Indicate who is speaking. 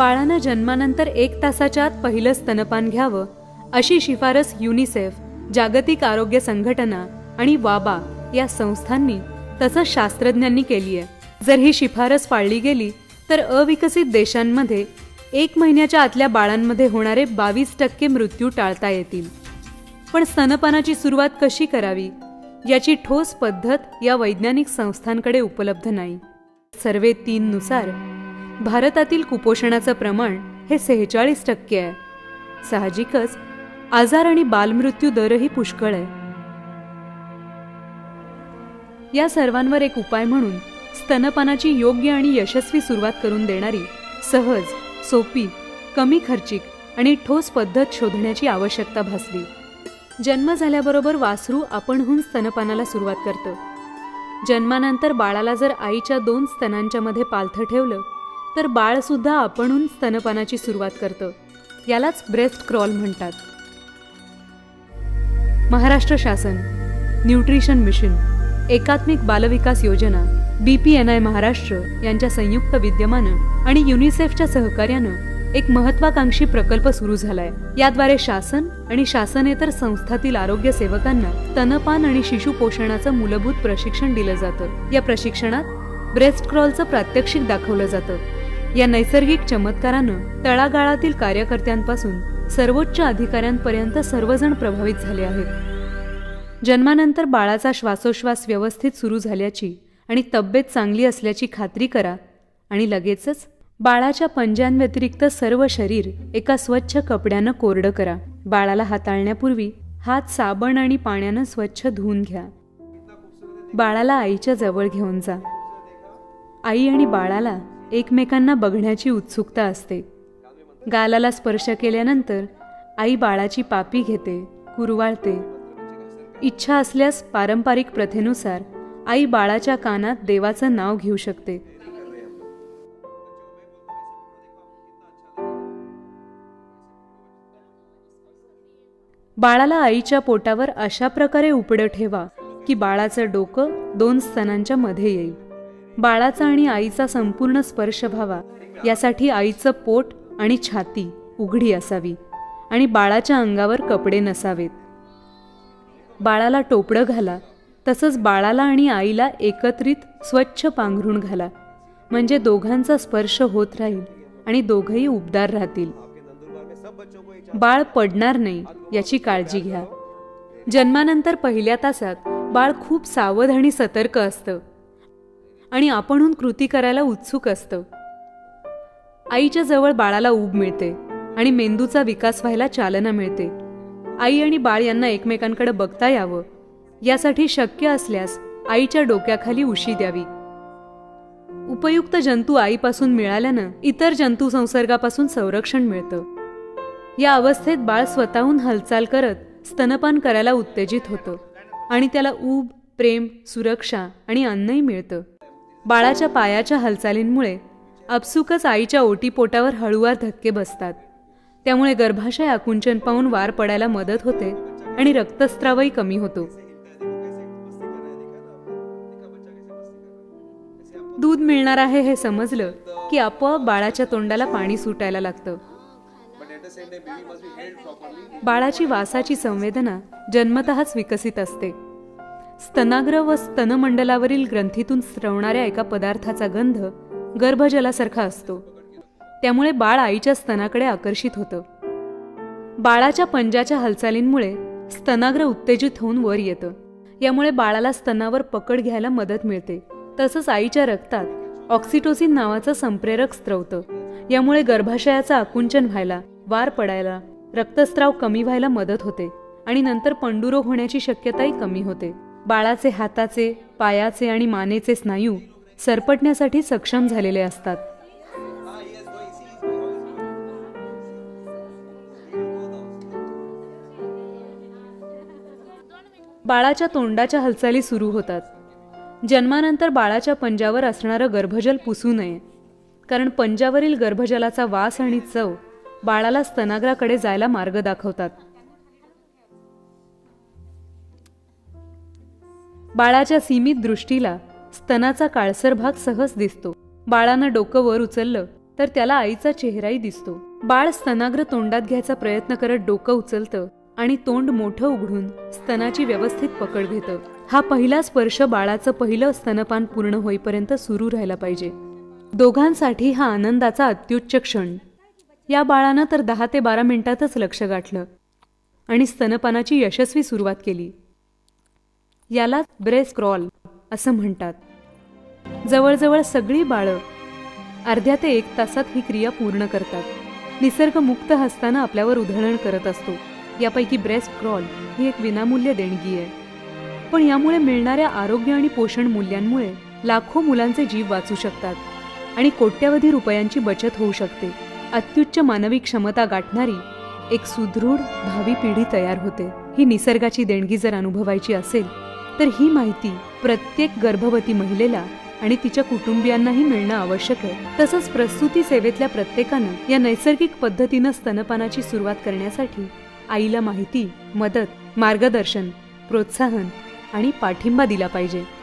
Speaker 1: बाळानं जन्मानंतर एक तासाच्या आत पहिलं स्तनपान घ्यावं अशी शिफारस युनिसेफ जागतिक आरोग्य संघटना आणि वाबा या संस्थांनी तसंच शास्त्रज्ञांनी केली आहे. जर ही शिफारस पाळली गेली तर अविकसित देशांमध्ये एक महिन्याच्या आतल्या बाळांमध्ये होणारे बावीस टक्के मृत्यू टाळता येतील. पण स्तनपानाची सुरुवात कशी करावी? याची ठोस पद्धत या वैज्ञानिक संस्थांकडे उपलब्ध नाही. सर्वे तीननुसार भारतातील कुपोषणाचं प्रमाण हे सेहेचाळीस टक्के आहे. साहजिकच आजार आणि बालमृत्यू दरही पुष्कळ आहे. या सर्वांवर एक उपाय म्हणून स्तनपानाची योग्य आणि यशस्वी सुरुवात करून देणारी सहज सोपी कमी खर्चिक आणि ठोस पद्धत शोधण्याची आवश्यकता भासली. जन्म झाल्याबरोबर वासरू आपणहून स्तनपानाला सुरुवात करतं. जन्मानंतर बाळाला जर आईच्या दोन स्तनांच्या मध्ये पालथं ठेवलं तर बाळ सुद्धा आपणहून स्तनपानाची सुरुवात करतं. यालाच ब्रेस्ट क्रॉल म्हणतात. महाराष्ट्र शासन न्यूट्रिशन मिशन एकात्मिक बालविकास योजना B P N I Maharashtra यांच्या संयुक्त विद्यमानं आणि युनिसेफच्या सहकार्यानं एक महत्वाकांक्षी प्रकल्प सुरू झालाय. याद्वारे शासन आणि शासनेतर संस्थातील आरोग्य सेवकांना स्तनपान आणि शिशु पोषणाचं मूलभूत प्रशिक्षण दिलं जातं. या प्रशिक्षणात ब्रेस्ट क्रॉलचं प्रात्यक्षिक दाखवलं जातं. या नैसर्गिक चमत्कारानं तळागाळातील कार्यकर्त्यांपासून सर्वोच्च अधिकाऱ्यांपर्यंत सर्वजण प्रभावित झाले आहेत. जन्मानंतर बाळाचा श्वासोश्वास व्यवस्थित सुरू झाल्याची आणि तब्येत चांगली असल्याची खात्री करा आणि लगेचच बाळाच्या पंजांव्यतिरिक्त सर्व शरीर एका स्वच्छ कपड्यानं कोरडं करा. बाळाला हाताळण्यापूर्वी हात साबण आणि पाण्यानं स्वच्छ धुवून घ्या. बाळाला आईच्या जवळ घेऊन जा. आई आणि बाळाला एकमेकांना बघण्याची उत्सुकता असते. गालाला स्पर्श केल्यानंतर आई बाळाची पापी घेते कुरवाळते. इच्छा असल्यास पारंपरिक प्रथेनुसार आई बाळाच्या कानात देवाचं नाव घेऊ शकते. बाळाला आईच्या पोटावर अशा प्रकारे उपडं ठेवा की बाळाचं डोकं दोन स्तनांच्या मध्ये येईल. बाळाचा आणि आईचा संपूर्ण स्पर्श व्हावा. यासाठी आईचं पोट आणि छाती उघडी असावी आणि बाळाच्या अंगावर कपडे नसावेत. बाळाला टोपडं घाला तसंच बाळाला आणि आईला एकत्रित स्वच्छ पांघरून घाला. म्हणजे दोघांचा स्पर्श होत राहील आणि दोघंही उबदार राहतील. बाळ पडणार नाही याची काळजी घ्या. जन्मानंतर पहिल्या तासात बाळ खूप सावध आणि सतर्क असतं. आणि आपणहून कृती करायला उत्सुक असतं. आईच्या जवळ बाळाला ऊब मिळते आणि मेंदूचा विकास व्हायला चालना मिळते. आई आणि बाळ यांना एकमेकांकडे बघता यावं. यासाठी शक्य असल्यास आईच्या डोक्याखाली उशी द्यावी. उपयुक्त जंतू आईपासून मिळाल्यानं इतर जंतू संसर्गापासून संरक्षण मिळतं. या अवस्थेत बाळ स्वतःहून हालचाल करत स्तनपान करायला उत्तेजित होतं आणि त्याला ऊब प्रेम सुरक्षा आणि अन्नही मिळतं. बाळाच्या पायाच्या हालचालींमुळे आपसुकच आईच्या ओटीपोटावर हळूवार धक्के बसतात. त्यामुळे गर्भाशय आकुंचन पाहून वार पडायला मदत होते आणि रक्तस्त्रावही कमी होतो. दूध मिळणार आहे हे समजलं की आपोआप बाळाच्या तोंडाला पाणी सुटायला लागतं. बाळाची वासाची संवेदना जन्मतःच विकसित असते. स्तनाग्र व स्तनमंडलावरील ग्रंथीतून स्रवणाऱ्या एका पदार्थाचा गंध गर्भजलासारखा असतो. त्यामुळे बाळ आईच्या स्तनाकडे आकर्षित होतं. बाळाच्या पंजाच्या हालचालींमुळे स्तनाग्र उत्तेजित होऊन वर येतं. यामुळे बाळाला स्तनावर पकड घ्यायला मदत मिळते. तसंच आईच्या रक्तात ऑक्सिटोसिन नावाचं संप्रेरक स्त्रवतं यामुळे गर्भाशयाचं आकुंचन व्हायला वार पडायला रक्तस्राव कमी व्हायला मदत होते आणि नंतर पंडुरोग होण्याची शक्यताही कमी होते. बाळाचे हाताचे पायाचे आणि मानेचे स्नायू सरपटण्यासाठी सक्षम झालेले असतात. बाळाच्या तोंडाच्या हालचाली सुरू होतात. जन्मानंतर बाळाच्या पंजावर असणारं गर्भजल पुसू नये. कारण पंजावरील गर्भजलाचा वास आणि चव बाळाला स्तनाग्राकडे जायला मार्ग दाखवतात. बाळाच्या सीमित दृष्टीला स्तनाचा काळसर भाग सहज दिसतो. बाळानं डोकं वर उचललं तर त्याला आईचा चेहराही दिसतो. बाळ स्तनाग्र तोंडात घ्यायचा प्रयत्न करत डोकं उचलतं आणि तोंड मोठं उघडून स्तनाची व्यवस्थित पकड घेतं. हा पहिला स्पर्श बाळाचं पहिलं स्तनपान पूर्ण होईपर्यंत सुरू राहायला पाहिजे. दोघांसाठी हा आनंदाचा अत्युच्च क्षण. या बाळानं तर दहा ते बारा मिनिटातच लक्ष गाठलं आणि स्तनपानाची यशस्वी सुरुवात केली. याला ब्रेस क्रॉल असं म्हणतात. जवळजवळ सगळी बाळं अर्ध्या ते एक तासात ही क्रिया पूर्ण करतात. निसर्ग मुक्त हस्तानं आपल्यावर उधळण करत असतो. यापैकी ब्रेस्ट क्रॉल ही एक विनामूल्य देणगी आहे. पण यामुळे मिळणाऱ्या आरोग्य आणि पोषण मूल्यांमुळे लाखो मुलांचे जीव वाचू शकतात आणि कोट्यावधी रुपयांची बचत होऊ शकते. अत्युच्च मानवी क्षमता गाठणारी एक सुदृढ भावी पिढी तयार होते. ही निसर्गाची देणगी जर अनुभवायची असेल तर ही माहिती प्रत्येक गर्भवती महिलेला आणि तिच्या कुटुंबियांनाही मिळणं आवश्यक आहे. तसंच प्रसूती सेवेतल्या प्रत्येकानं या नैसर्गिक पद्धतीनं स्तनपानाची सुरुवात करण्यासाठी आईला माहिती मदत मार्गदर्शन प्रोत्साहन आणि पाठिंबा दिला पाहिजे.